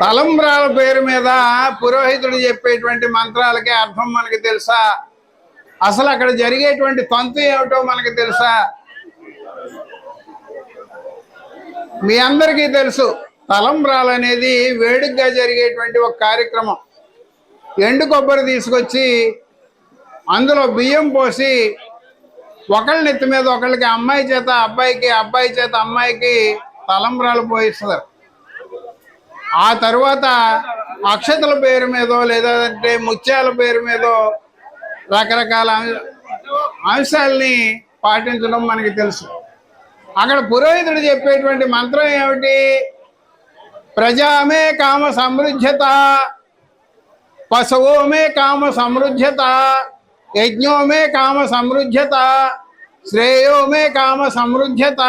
తలంబ్రాల పేరు మీద పురోహితుడు చెప్పేటువంటి మంత్రాలకి అర్థం మనకి తెలుసా? అసలు అక్కడ జరిగేటువంటి తంతు ఏమిటో మనకి తెలుసా? మీ అందరికీ తెలుసు తలంబ్రాలు అనేది వేడుకగా జరిగేటువంటి ఒక కార్యక్రమం. ఎండు కొబ్బరి తీసుకొచ్చి అందులో బియ్యం పోసి ఒకళ్ళ నెత్తి మీద ఒకళ్ళకి అమ్మాయి చేత అబ్బాయికి అబ్బాయి చేత అమ్మాయికి తలంబ్రాలు పోయిస్తారు ఆ తర్వాత అక్షతల పేరు మీదో లేదంటే ముత్యాల పేరు మీదో రకరకాల అంశాలని పాటించడం మనకి తెలుసు. అక్కడ పురోహితుడు చెప్పేటువంటి మంత్రం ఏమిటి? ప్రజామే కామ సమృద్ధ్యత పశువోమే కామ సమృద్ధ్యత యజ్ఞోమే కామ సమృద్ధ్యత శ్రేయోమే కామ సమృద్ధ్యత.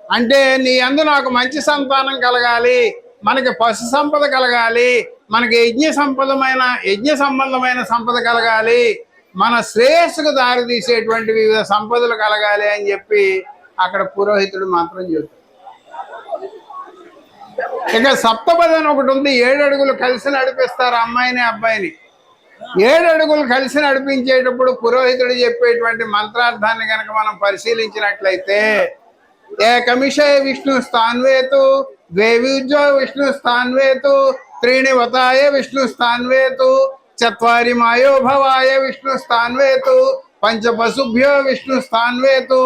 అంటే నీ అందు నాకు మంచి సంతానం కలగాలి. మనకి పశు సంపద కలగాలి మనకి యజ్ఞ సంపదమైన యజ్ఞ సంబంధమైన సంపద కలగాలి మన శ్రేయస్సుకు దారి తీసేటువంటి వివిధ సంపదలు కలగాలి అని చెప్పి అక్కడ పురోహితుడు మాత్రం చెబుతాడు. ఇక సప్తపది అని ఒకటి ఉంది ఏడు అడుగులు కలిసి నడిపిస్తారు అమ్మాయిని అబ్బాయిని. ఏడు అడుగులు కలిసి నడిపించేటప్పుడు పురోహితుడు చెప్పేటువంటి మంత్రార్థాన్ని కనుక మనం పరిశీలించినట్లయితే ఏ కమిషే విష్ణు స్థాన్వేతు దేవీజో విష్ణు స్థాన్వేతు త్రీణి వతాయ విష్ణు స్థాన్వేతు చత్వారి మాయోభవాయ విష్ణు స్థాన్వేతు పంచపశుభ్యో విష్ణు స్థాన్వేతు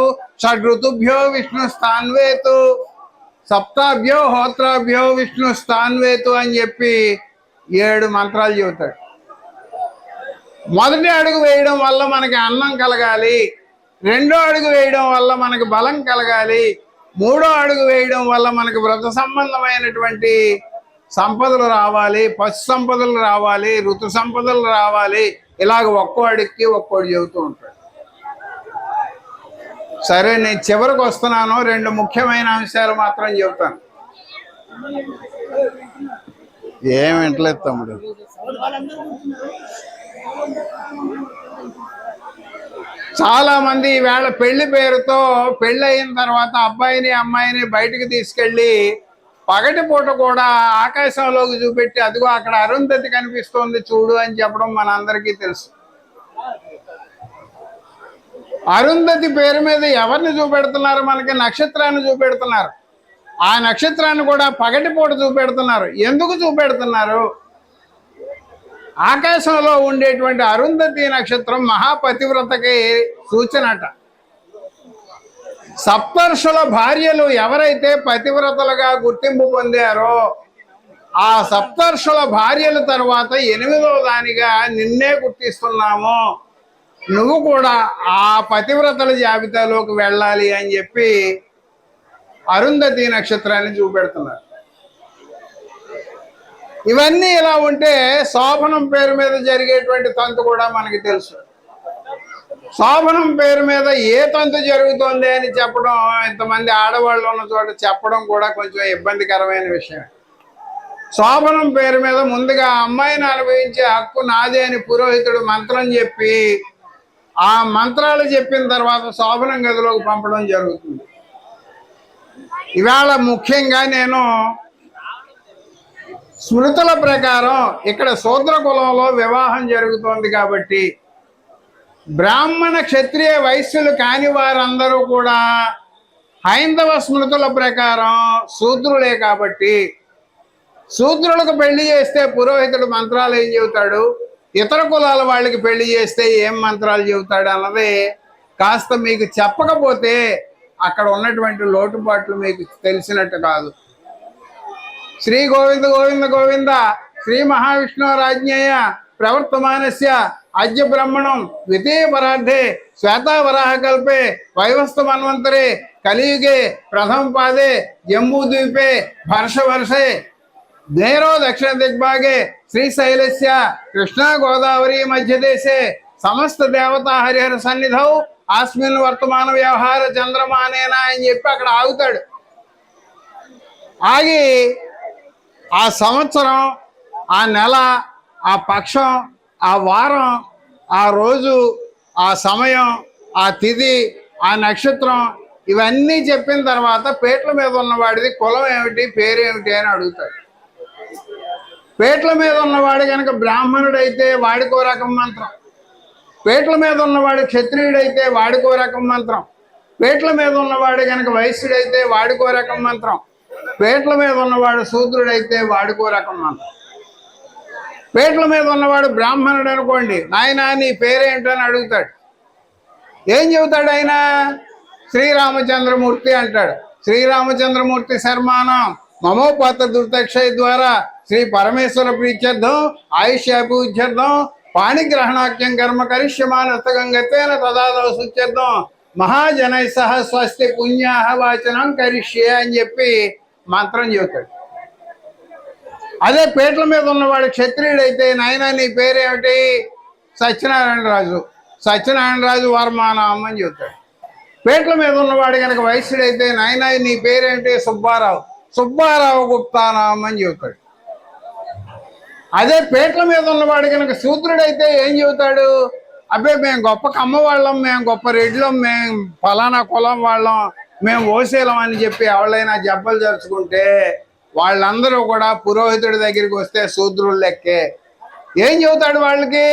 షడ్ఋతుభ్యో విష్ణు స్థాన్వేతు సప్తాభ్యో హోత్రాభ్యో విష్ణు స్థాన్వేతు అని చెప్పి ఏడు మంత్రాలు చెబుతాడు. మొదటి అడుగు వేయడం వల్ల మనకి అన్నం కలగాలి రెండో అడుగు వేయడం వల్ల మనకి బలం కలగాలి మూడో అడుగు వేయడం వల్ల మనకి వ్రత సంబంధమైనటువంటి సంపదలు రావాలి పశు సంపదలు రావాలి ఋతు సంపదలు రావాలి. ఇలాగ ఒక్కో అడుగుకి ఒక్కోటి చెబుతూ ఉంటాడు. సరే నేను చివరికి వస్తున్నాను. రెండు ముఖ్యమైన అంశాలు మాత్రం చెబుతాను. ఏం వింటలేదు తమ్ముడు. చాలా మంది ఈవేళ పెళ్ళి పేరుతో పెళ్ళి అయిన తర్వాత అబ్బాయిని అమ్మాయిని బయటికి తీసుకెళ్ళి పగటి పూట కూడా ఆకాశంలోకి చూపెట్టి అదిగో అక్కడ అరుంధతి కనిపిస్తోంది చూడు అని చెప్పడం మనందరికీ తెలుసు. అరుంధతి పేరు మీద ఎవరిని చూపెడుతున్నారు? మనకి నక్షత్రాన్ని చూపెడుతున్నారు. ఆ నక్షత్రాన్ని కూడా పగటి పూట చూపెడుతున్నారు. ఎందుకు చూపెడుతున్నారు? ఆకాశంలో ఉండేటువంటి అరుంధతి నక్షత్రం మహాపతివ్రతకి సూచనట. సప్తర్షుల భార్యలు ఎవరైతే పతివ్రతలుగా గుర్తింపు పొందారో ఆ సప్తర్షుల భార్యల తర్వాత ఎనిమిదవ దానిగా నిన్నే గుర్తిస్తున్నాము. నువ్వు కూడా ఆ పతివ్రతల జాబితాలోకి వెళ్ళాలి అని చెప్పి అరుంధతి నక్షత్రాన్ని చూపెడుతున్నారు. ఇవన్నీ ఇలా ఉంటే శోభనం పేరు మీద జరిగేటువంటి తంతు కూడా మనకి తెలుసు. శోభనం పేరు మీద ఏ తంతు జరుగుతోంది అని చెప్పడం ఇంతమంది ఆడవాళ్ళు ఉన్న చోట చెప్పడం కూడా కొంచెం ఇబ్బందికరమైన విషయం. శోభనం పేరు మీద ముందుగా అమ్మాయిని అనుభవించే హక్కు నాదే అని పురోహితుడు మంత్రం చెప్పి ఆ మంత్రాలు చెప్పిన తర్వాత శోభనం గదిలోకి పంపడం జరుగుతుంది. ఇవాళ ముఖ్యంగా నేను స్మృతుల ప్రకారం ఇక్కడ శూద్ర కులంలో వివాహం జరుగుతోంది కాబట్టి బ్రాహ్మణ క్షత్రియ వైశ్యులు కాని వారందరూ కూడా హైందవ స్మృతుల ప్రకారం శూద్రులే కాబట్టి శూద్రులకు పెళ్ళి చేస్తే పురోహితుడు మంత్రాలు ఏం చెబుతాడు? ఇతర కులాల వాళ్ళకి పెళ్ళి చేస్తే ఏం మంత్రాలు చెబుతాడు అన్నది కాస్త మీకు చెప్పకపోతే అక్కడ ఉన్నటువంటి లోటుపాట్లు మీకు తెలిసినట్టు కాదు. శ్రీ గోవింద గోవింద గోవింద. శ్రీ మహావిష్ణు రాజ్ఞేయ ప్రవర్తమానస్య అద్య బ్రహ్మణం ద్వితీయ పరార్థే శ్వేతావరాహ కల్పే వైవస్త మన్వంతరే కలియుగే ప్రథమ పాదే జంబూద్వీపే వర్ష వర్షే నేరో దక్షిణ దిగ్భాగే శ్రీశైలస్య కృష్ణా గోదావరి మధ్యదేశే సమస్త దేవతా హరిహర సన్నిధౌ ఆస్మిన్ వర్తమాన వ్యవహార చంద్రమానేనా అని చెప్పి అక్కడ ఆగుతాడు. ఆగి ఆ సంవత్సరం ఆ నెల ఆ పక్షం ఆ వారం ఆ రోజు ఆ సమయం ఆ తిథి ఆ నక్షత్రం ఇవన్నీ చెప్పిన తర్వాత పేట్ల మీద ఉన్నవాడిది కులం ఏమిటి పేరు ఏమిటి అని అడుగుతాడు. పేట్ల మీద ఉన్నవాడు కనుక బ్రాహ్మణుడైతే వాడికో రకం మంత్రం. పేట్ల మీద ఉన్నవాడు క్షత్రియుడైతే వాడికో రకం మంత్రం. పేట్ల మీద ఉన్నవాడు కనుక వైశ్యుడైతే వాడికో రకం మంత్రం. పేట్ల మీద ఉన్నవాడు శూద్రుడైతే వాడికో రకం మంత్రం పేట్ల మీద ఉన్నవాడు బ్రాహ్మణుడు అనుకోండి నాయన నీ పేరేంటని అడుగుతాడు. ఏం చెబుతాడు ఆయన? శ్రీరామచంద్రమూర్తి అంటాడు. శ్రీరామచంద్రమూర్తి శర్మానం మమోపాత దుర్దక్షయ ద్వారా శ్రీ పరమేశ్వర ప్రీత్యర్థం ఆయుష్యాభివృద్ధ్యర్థం పాణిగ్రహణాఖ్యం కర్మ కరిష్యమానస్తకం గతేన తదాదవ శుచ్యర్థం మహాజనై సహ స్వస్తి పుణ్యాహ వాచనం కరిష్యే అని చెప్పి మంత్రం చెబుతాడు అదే పేట్ల మీద ఉన్నవాడు క్షత్రియుడైతే నాయన నీ పేరేమిటి? సత్యనారాయణ రాజు సత్యనారాయణ రాజు వర్మానామం అని చెబుతాడు. పేట్ల మీద ఉన్నవాడు కనుక వైశ్యుడైతే నాయన నీ పేరేంటి సుబ్బారావు. సుబ్బారావు గుప్తానామం అని చెబుతాడు. అదే పేట్ల మీద ఉన్నవాడు కనుక శూద్రుడైతే ఏం చెబుతాడు? అబ్బే మేము గొప్ప కమ్మ వాళ్ళం మేము గొప్ప రెడ్లం మేము ఫలానా కులం వాళ్ళం మేము ఓసేలం అని చెప్పి ఎవరైనా జబ్బలు జరుచుకుంటే వాళ్ళందరూ కూడా పురోహితుడి దగ్గరికి వస్తే శూద్రులు లెక్కే. ఏం చెబుతాడు వాళ్ళకి?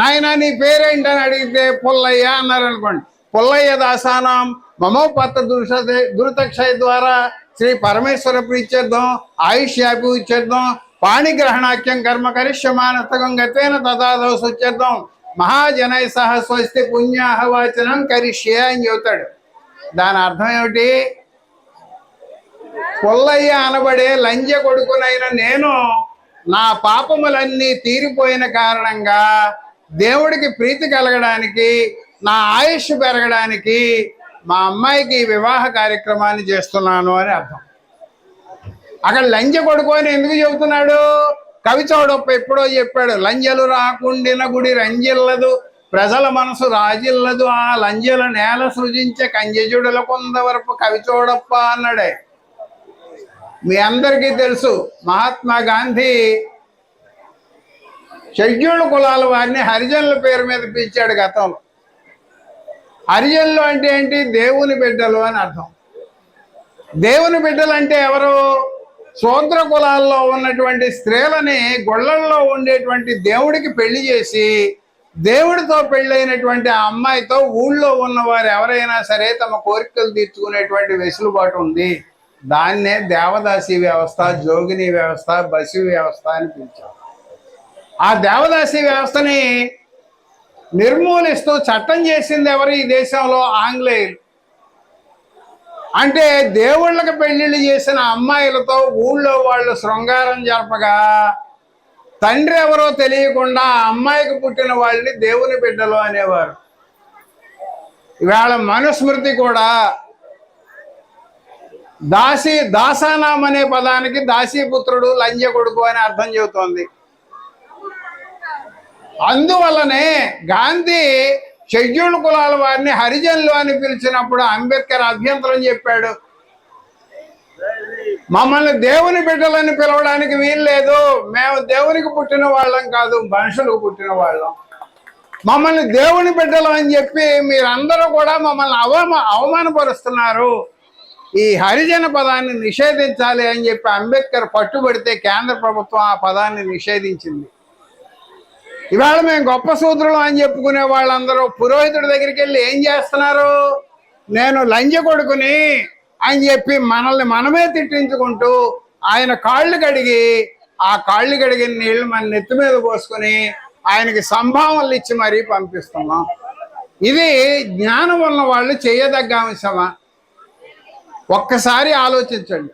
నాయన నీ పేరేంటని అడిగితే పుల్లయ్య అన్నారు అనుకోండి. పుల్లయ్య దాసానం మమోపత్త దుర్ష దురతక్షయ ద్వారా శ్రీ పరమేశ్వర ప్రీత్యర్థం ఆయుష్యాపి ఉచ్చేద్దాం పాణిగ్రహణాఖ్యం కర్మ కరిష్యమానతకం గతేన తదాదవ సుచ్చేద్దాం మహాజనై సహ స్వస్తి పుణ్యాహ వాచనం కరిష్యే అని చెబుతాడు. దాని అర్థం ఏమిటి? పుల్లయ్య అనబడే లంజ కొడుకునైన నేను నా పాపములన్నీ తీరిపోయిన కారణంగా దేవుడికి ప్రీతి కలగడానికి నా ఆయుష్ పెరగడానికి మా అమ్మాయికి వివాహ కార్యక్రమాన్ని చేస్తున్నాను అని అర్థం. అక్కడ లంజ కొడుకు అని ఎందుకు చెబుతున్నాడు? కవిచౌడప్ప ఎప్పుడో చెప్పాడు లంజలు రాకుండిన గుడి రంజిల్లదు ప్రజల మనసు రాజిల్లదు ఆ లంజల నేల సృజించే కంజజుడుల కొందవరపు కవి చూడప్ప అన్నాడే. మీ అందరికీ తెలుసు మహాత్మా గాంధీ షెడ్యూల్డ్ కులాల వారిని హరిజనుల పేరు మీద పిలిచాడు గతంలో. హరిజనులు అంటే ఏంటి? దేవుని బిడ్డలు అని అర్థం. దేవుని బిడ్డలు అంటే ఎవరు? శూద్ర కులాల్లో ఉన్నటువంటి స్త్రీలని గొళ్ళల్లో ఉండేటువంటి దేవుడికి పెళ్ళి చేసి దేవుడితో పెళ్ళైనటువంటి ఆ అమ్మాయితో ఊళ్ళో ఉన్నవారు ఎవరైనా సరే తమ కోరికలు తీర్చుకునేటువంటి వెసులుబాటు ఉంది. దాన్నే దేవదాసి వ్యవస్థ జోగిని వ్యవస్థ బసి వ్యవస్థ అని పిలిచారు. ఆ దేవదాసి వ్యవస్థని నిర్మూలిస్తూ చట్టం చేసింది ఎవరు ఈ దేశంలో? ఆంగ్లేయులు. అంటే దేవుళ్ళకి పెళ్ళిళ్ళు చేసిన అమ్మాయిలతో ఊళ్ళో వాళ్ళు శృంగారం జరపగా తండ్రి ఎవరో తెలియకుండా అమ్మాయికి పుట్టిన వాళ్ళని దేవుని బిడ్డలు అనేవారు. ఇవాళ మనుస్మృతి కూడా దాసి దాసానాం అనే పదానికి దాసీపుత్రుడు లంజ కొడుకు అని అర్థం చెబుతోంది. అందువల్లనే గాంధీ షెడ్యూల్డ్ కులాల వారిని హరిజనులు అని పిలిచినప్పుడు అంబేద్కర్ అభ్యంతరం చెప్పాడు. మమ్మల్ని దేవుని బిడ్డలని పిలవడానికి వీలు లేదు మేము దేవునికి పుట్టిన వాళ్ళం కాదు మనుషులకు పుట్టిన వాళ్ళం. మమ్మల్ని దేవుని బిడ్డలు అని చెప్పి మీరందరూ కూడా మమ్మల్ని అవమా అవమానపరుస్తున్నారు. ఈ హరిజన పదాన్ని నిషేధించాలి అని చెప్పి అంబేద్కర్ పట్టుబడితే కేంద్ర ప్రభుత్వం ఆ పదాన్ని నిషేధించింది. ఇవాళ మేము గొప్ప సూత్రులు అని చెప్పుకునే వాళ్ళందరూ పురోహితుడి దగ్గరికి వెళ్ళి ఏం చేస్తున్నారు? నేను లంజ కొడుకుని అని చెప్పి మనల్ని మనమే తిట్టించుకుంటూ ఆయన కాళ్ళు కడిగి ఆ కాళ్ళు కడిగిన నీళ్ళు మన నెత్తి మీద పోసుకొని ఆయనకి సంభావనలు ఇచ్చి మరీ పంపిస్తున్నాం. ఇది జ్ఞానం ఉన్న వాళ్ళు చేయదగ్గ అంశమా? ఒక్కసారి ఆలోచించండి.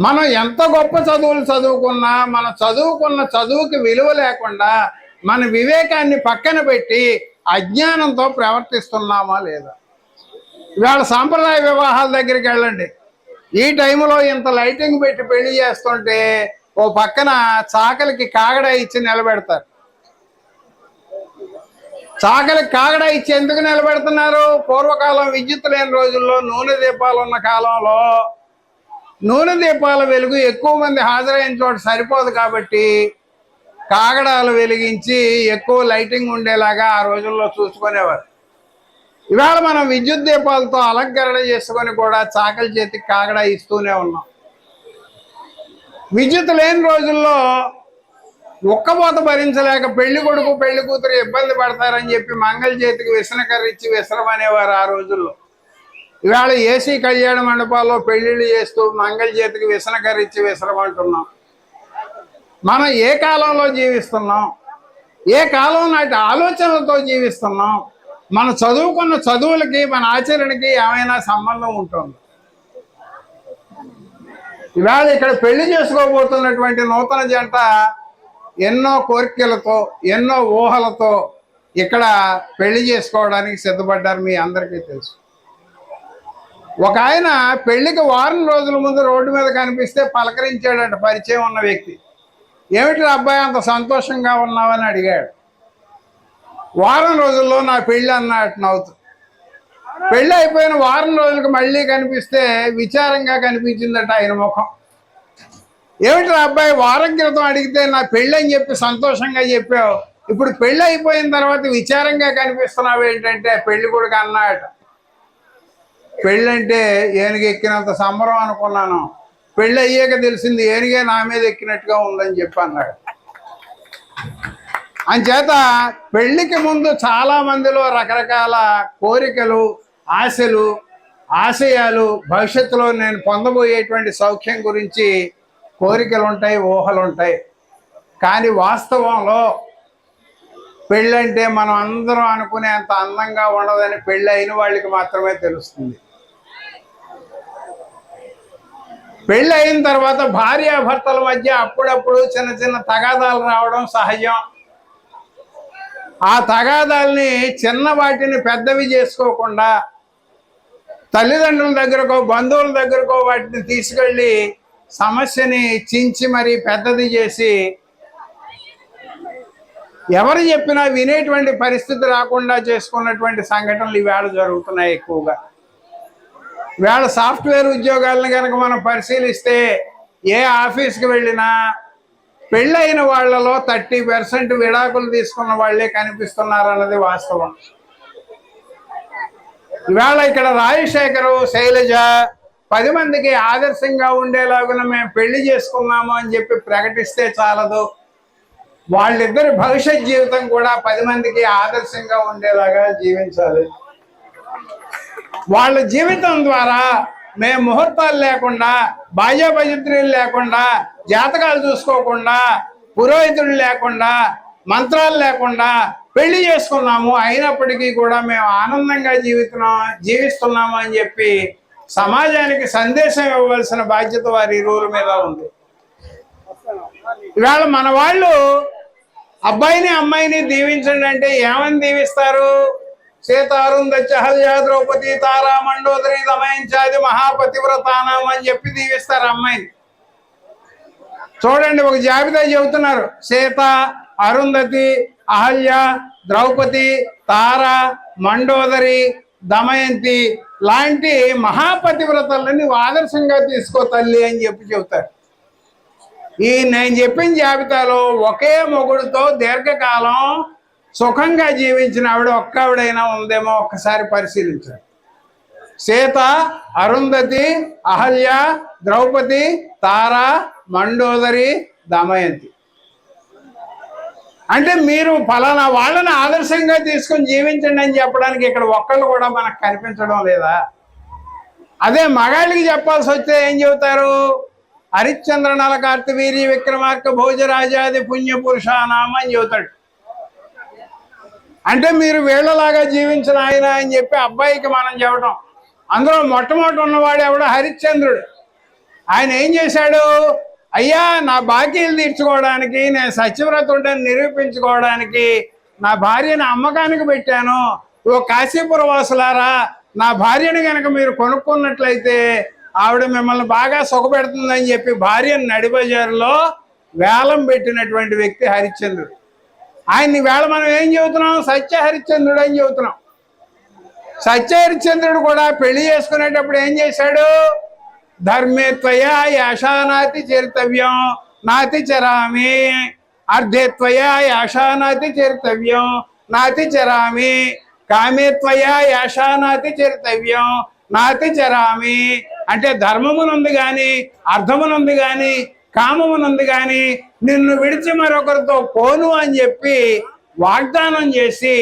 మనం ఎంత గొప్ప చదువులు చదువుకున్నా మన చదువుకున్న చదువుకి విలువ లేకుండా మన వివేకాన్ని పక్కన పెట్టి అజ్ఞానంతో ప్రవర్తిస్తున్నామా లేదా? ఇవాళ సాంప్రదాయ వివాహాల దగ్గరికి వెళ్ళండి. ఈ టైంలో ఇంత లైటింగ్ పెట్టి పెళ్ళి చేస్తుంటే ఓ పక్కన చాకలికి కాగడ ఇచ్చి నిలబెడతారు. చాకలికి కాగడ ఇచ్చి ఎందుకు నిలబెడుతున్నారు? పూర్వకాలం విద్యుత్ లేని రోజుల్లో నూనె దీపాలు ఉన్న కాలంలో నూనె దీపాల వెలుగు ఎక్కువ మంది హాజరైన చోట సరిపోదు కాబట్టి కాగడాలు వెలిగించి ఎక్కువ లైటింగ్ ఉండేలాగా ఆ రోజుల్లో చూసుకునేవారు. ఇవాళ మనం విద్యుత్ దీపాలతో అలంకరణ చేసుకొని కూడా చాకలి చేతికి కాగడా ఇస్తూనే ఉన్నాం. విద్యుత్ లేని రోజుల్లో ఒక్కబోత భరించలేక పెళ్ళి కొడుకు పెళ్ళి కూతురు ఇబ్బంది పడతారని చెప్పి మంగళ చేతికి విసనకర్ర ఇచ్చి విసరమనేవారు ఆ రోజుల్లో. ఇవాళ ఏసీ కళ్యాణ మండపాల్లో పెళ్ళిళ్ళు చేస్తూ మంగళ చేతికి విసనకర్ర ఇచ్చి విసరమంటున్నాం మనం ఏ కాలంలో జీవిస్తున్నాం? ఏ కాలం నాటి ఆలోచనలతో జీవిస్తున్నాం? మన చదువుకున్న చదువులకి మన ఆచరణకి ఏమైనా సంబంధం ఉంటుంది? ఇవాళ ఇక్కడ పెళ్ళి చేసుకోబోతున్నటువంటి నూతన జంట ఎన్నో కోరికలతో ఎన్నో ఊహలతో ఇక్కడ పెళ్ళి చేసుకోవడానికి సిద్ధపడ్డారు మీ అందరికీ తెలుసు. ఒక ఆయన పెళ్ళికి వారం రోజుల ముందు రోడ్డు మీద కనిపిస్తే పలకరించాడట పరిచయం ఉన్న వ్యక్తి. ఏమిటి అబ్బాయి అంత సంతోషంగా ఉన్నావని అడిగాడు. వారం రోజుల్లో నా పెళ్ళి అన్నట్టు నవ్వుతు. పెళ్ళి అయిపోయిన వారం రోజులకు మళ్ళీ కనిపిస్తే విచారంగా కనిపించిందట ఆయన ముఖం. ఏమిటి అబ్బాయి వారం క్రితం అడిగితే నా పెళ్ళి అని చెప్పి సంతోషంగా చెప్పావు. ఇప్పుడు పెళ్ళి అయిపోయిన తర్వాత విచారంగా కనిపిస్తున్నావు ఏంటంటే పెళ్ళి కొడుకు అన్నాడట. పెళ్ళంటే ఏనుగు ఎక్కినంత సంబరం అనుకున్నాను. పెళ్ళి అయ్యాక తెలిసింది ఏనుగే నా మీద ఎక్కినట్టుగా ఉందని చెప్పి అన్నాడు. అంచేత పెళ్ళికి ముందు చాలా మందిలో రకరకాల కోరికలు ఆశలు ఆశయాలు భవిష్యత్తులో నేను పొందబోయేటువంటి సౌఖ్యం గురించి కోరికలు ఉంటాయి ఊహలు ఉంటాయి కానీ వాస్తవంలో పెళ్ళంటే మనం అందరం అనుకునేంత అందంగా ఉండదని పెళ్ళి అయిన వాళ్ళకి మాత్రమే తెలుస్తుంది. పెళ్ళి అయిన తర్వాత భార్యాభర్తల మధ్య అప్పుడప్పుడు చిన్న చిన్న తగాదాలు రావడం సహజం. ఆ తగాదాల్ని చిన్న వాటిని పెద్దవి చేసుకోకుండా తల్లిదండ్రుల దగ్గరకో బంధువుల దగ్గరకో వాటిని తీసుకెళ్ళి సమస్యని చించి మరి పెద్దది చేసి ఎవరు చెప్పినా వినేటువంటి పరిస్థితి రాకుండా చేసుకున్నటువంటి సంఘటనలు ఈవేళ జరుగుతున్నాయి ఎక్కువగా. వేళ సాఫ్ట్వేర్ ఉద్యోగాలను కనుక మనం పరిశీలిస్తే ఏ ఆఫీస్కి వెళ్ళినా పెళ్ళైన వాళ్ళలో థర్టీ పర్సెంట్ విడాకులు తీసుకున్న వాళ్ళే కనిపిస్తున్నారు అన్నది వాస్తవం. ఇవాళ ఇక్కడ రాజశేఖరు శైలజ పది మందికి ఆదర్శంగా ఉండేలాగున మేము పెళ్ళి చేసుకున్నాము అని చెప్పి ప్రకటిస్తే చాలదు. వాళ్ళిద్దరి భవిష్యత్ జీవితం కూడా పది మందికి ఆదర్శంగా ఉండేలాగా జీవించాలి. వాళ్ళ జీవితం ద్వారా మేము ముహూర్తాలు లేకుండా బాజా భజంత్రీలు లేకుండా జాతకాలు చూసుకోకుండా పురోహితులు లేకుండా మంత్రాలు లేకుండా పెళ్ళి చేసుకున్నాము. అయినప్పటికీ కూడా మేము ఆనందంగా జీవితున్నాం జీవిస్తున్నాము అని చెప్పి సమాజానికి సందేశం ఇవ్వవలసిన బాధ్యత వారి రూల్ మీద ఉంది. ఇవాళ మన వాళ్ళు అబ్బాయిని అమ్మాయిని దీవించండి అంటే ఏమని దీవిస్తారు? సీతారుందచ్చ ద్రౌపది తారా మండోదరి దమయించాది మహాపతివ్రతానం అని చెప్పి దీవిస్తారు అమ్మాయిని. చూడండి ఒక జాబితా చెబుతున్నారు. సీత అరుంధతి అహల్య ద్రౌపది తార మండోదరి దమయంతి లాంటి మహాపతివ్రతల్ని నువ్వు ఆదర్శంగా తీసుకో తల్లి అని చెప్పి చెబుతారు. ఈ నేను చెప్పిన జాబితాలో ఒకే మొగుడుతో దీర్ఘకాలం సుఖంగా జీవించిన ఆవిడ ఒక్క ఆవిడైనా ఉందేమో ఒక్కసారి పరిశీలించాడు. సీత అరుంధతి అహల్య ద్రౌపది తార మండోదరి దమయంతి. అంటే మీరు ఫలానా వాళ్ళని ఆదర్శంగా తీసుకొని జీవించండి అని చెప్పడానికి ఇక్కడ ఒక్కళ్ళు కూడా మనకు కనిపించడం లేదా? అదే మగాళ్ళకి చెప్పాల్సి వస్తే ఏం చెబుతారు? హరిశ్చంద్ర నల వీరి విక్రమార్క భోజరాజాది పుణ్యపురుషానామని అని చెబుతాడు. అంటే మీరు వీళ్ళలాగా జీవించిన ఆయన అని చెప్పి అబ్బాయికి మనం చెప్పడం అందులో మొట్టమొదటి ఉన్నవాడు ఎవడో? హరిశ్చంద్రుడు. ఆయన ఏం చేశాడు? అయ్యా నా బాకీలు తీర్చుకోవడానికి నేను సత్యవ్రతుడని నిరూపించుకోవడానికి నా భార్యని అమ్మకానికి పెట్టాను. ఓ కాశీపుర వాసులారా నా భార్యను కనుక మీరు కొనుక్కున్నట్లయితే ఆవిడ మిమ్మల్ని బాగా సుఖపెడుతుందని చెప్పి భార్యను నడిబజారులో వేలం పెట్టినటువంటి వ్యక్తి హరిశ్చంద్రుడు. ఆయన్ని వేళ మనం ఏం చెబుతున్నాం? సత్య హరిశ్చంద్రుడు అని చెబుతున్నాం. సత్య హరిశ్చంద్రుడు కూడా పెళ్ళి చేసుకునేటప్పుడు ఏం చేశాడు? ధర్మేత్వయ యాషానాతి యాశానాతి చరితవ్యం నాతి చరామి. అర్ధేత్వయ యాషానాతి యాశానాతి చరితవ్యం నాతి చరామి. కామేత్వయ యాషానాతి చేరితవ్యం చరితవ్యం నాతి చరామి. అంటే ధర్మమునుంది కానీ అర్థమునుంది కానీ కామమునందు కానీ నిన్ను విడిచి మరొకరితో పోను అని చెప్పి వాగ్దానం చేసి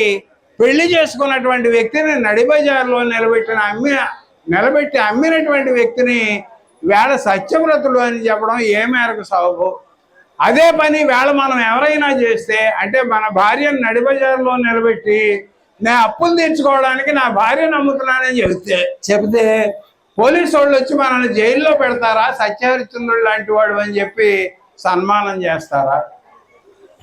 పెళ్ళి చేసుకున్నటువంటి వ్యక్తిని నడిబజార్లో నిలబెట్టిన అమ్మి నిలబెట్టి అమ్మినటువంటి వ్యక్తిని వేళ సత్యవ్రతుడు అని చెప్పడం ఏ మేరకు సాగు? అదే పని వేళ మనం ఎవరైనా చేస్తే అంటే మన భార్యను నడిబజార్లో నిలబెట్టి నేను అప్పులు తీర్చుకోవడానికి నా భార్యను అమ్ముతున్నానని చెబితే చెబితే పోలీసు వాళ్ళు వచ్చి మనల్ని జైల్లో పెడతారా? సత్యహరిచంద్రుడు లాంటి వాడు అని చెప్పి సన్మానం చేస్తారా?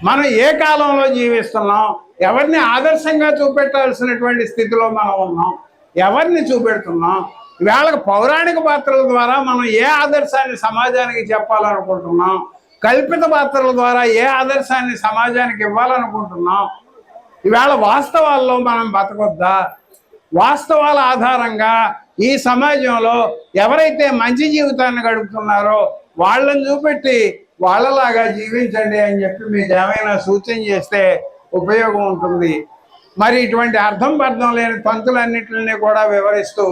మనం ఏ కాలంలో జీవిస్తున్నాం? ఎవరిని ఆదర్శంగా చూపెట్టాల్సినటువంటి స్థితిలో మనం ఉన్నాం? ఎవరిని చూపెడుతున్నాం? వేళకు పౌరాణిక పాత్రల ద్వారా మనం ఏ ఆదర్శాన్ని సమాజానికి చెప్పాలనుకుంటున్నాం? కల్పిత పాత్రల ద్వారా ఏ ఆదర్శాన్ని సమాజానికి ఇవ్వాలనుకుంటున్నాం? ఈవేళ వాస్తవాల్లో మనం బతకొద్దా? వాస్తవాల ఆధారంగా ఈ సమాజంలో ఎవరైతే మంచి జీవితాన్ని గడుపుతున్నారో వాళ్ళని చూపెట్టి వాళ్ళలాగా జీవించండి అని చెప్పి మీకు ఏమైనా సూచన చేస్తే ఉపయోగం ఉంటుంది. మరి ఇటువంటి అర్థం పర్థం లేని పంతులన్నింటినీ కూడా వివరిస్తూ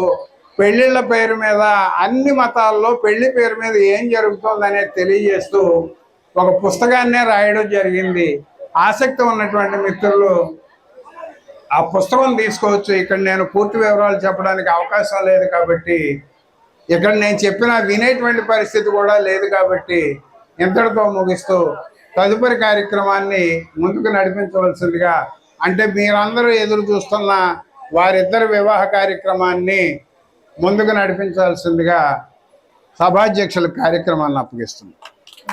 పెళ్ళిళ్ళ పేరు మీద అన్ని మతాల్లో పెళ్ళి పేరు మీద ఏం జరుగుతుంది అనేది తెలియజేస్తూ ఒక పుస్తకాన్నే రాయడం జరిగింది. ఆసక్తి ఉన్నటువంటి మిత్రులు ఆ పుస్తకం తీసుకోవచ్చు. ఇక్కడ నేను పూర్తి వివరాలు చెప్పడానికి అవకాశం లేదు కాబట్టి ఇక్కడ నేను చెప్పిన వినేటువంటి పరిస్థితి కూడా లేదు కాబట్టి ఇంతటితో ముగిస్తూ తదుపరి కార్యక్రమాన్ని ముందుకు నడిపించవలసిందిగా అంటే మీరందరూ ఎదురు చూస్తున్న వారిద్దరి వివాహ కార్యక్రమాన్ని ముందుకు నడిపించాల్సిందిగా సభాధ్యక్షుల కార్యక్రమాన్ని అప్పగిస్తుంది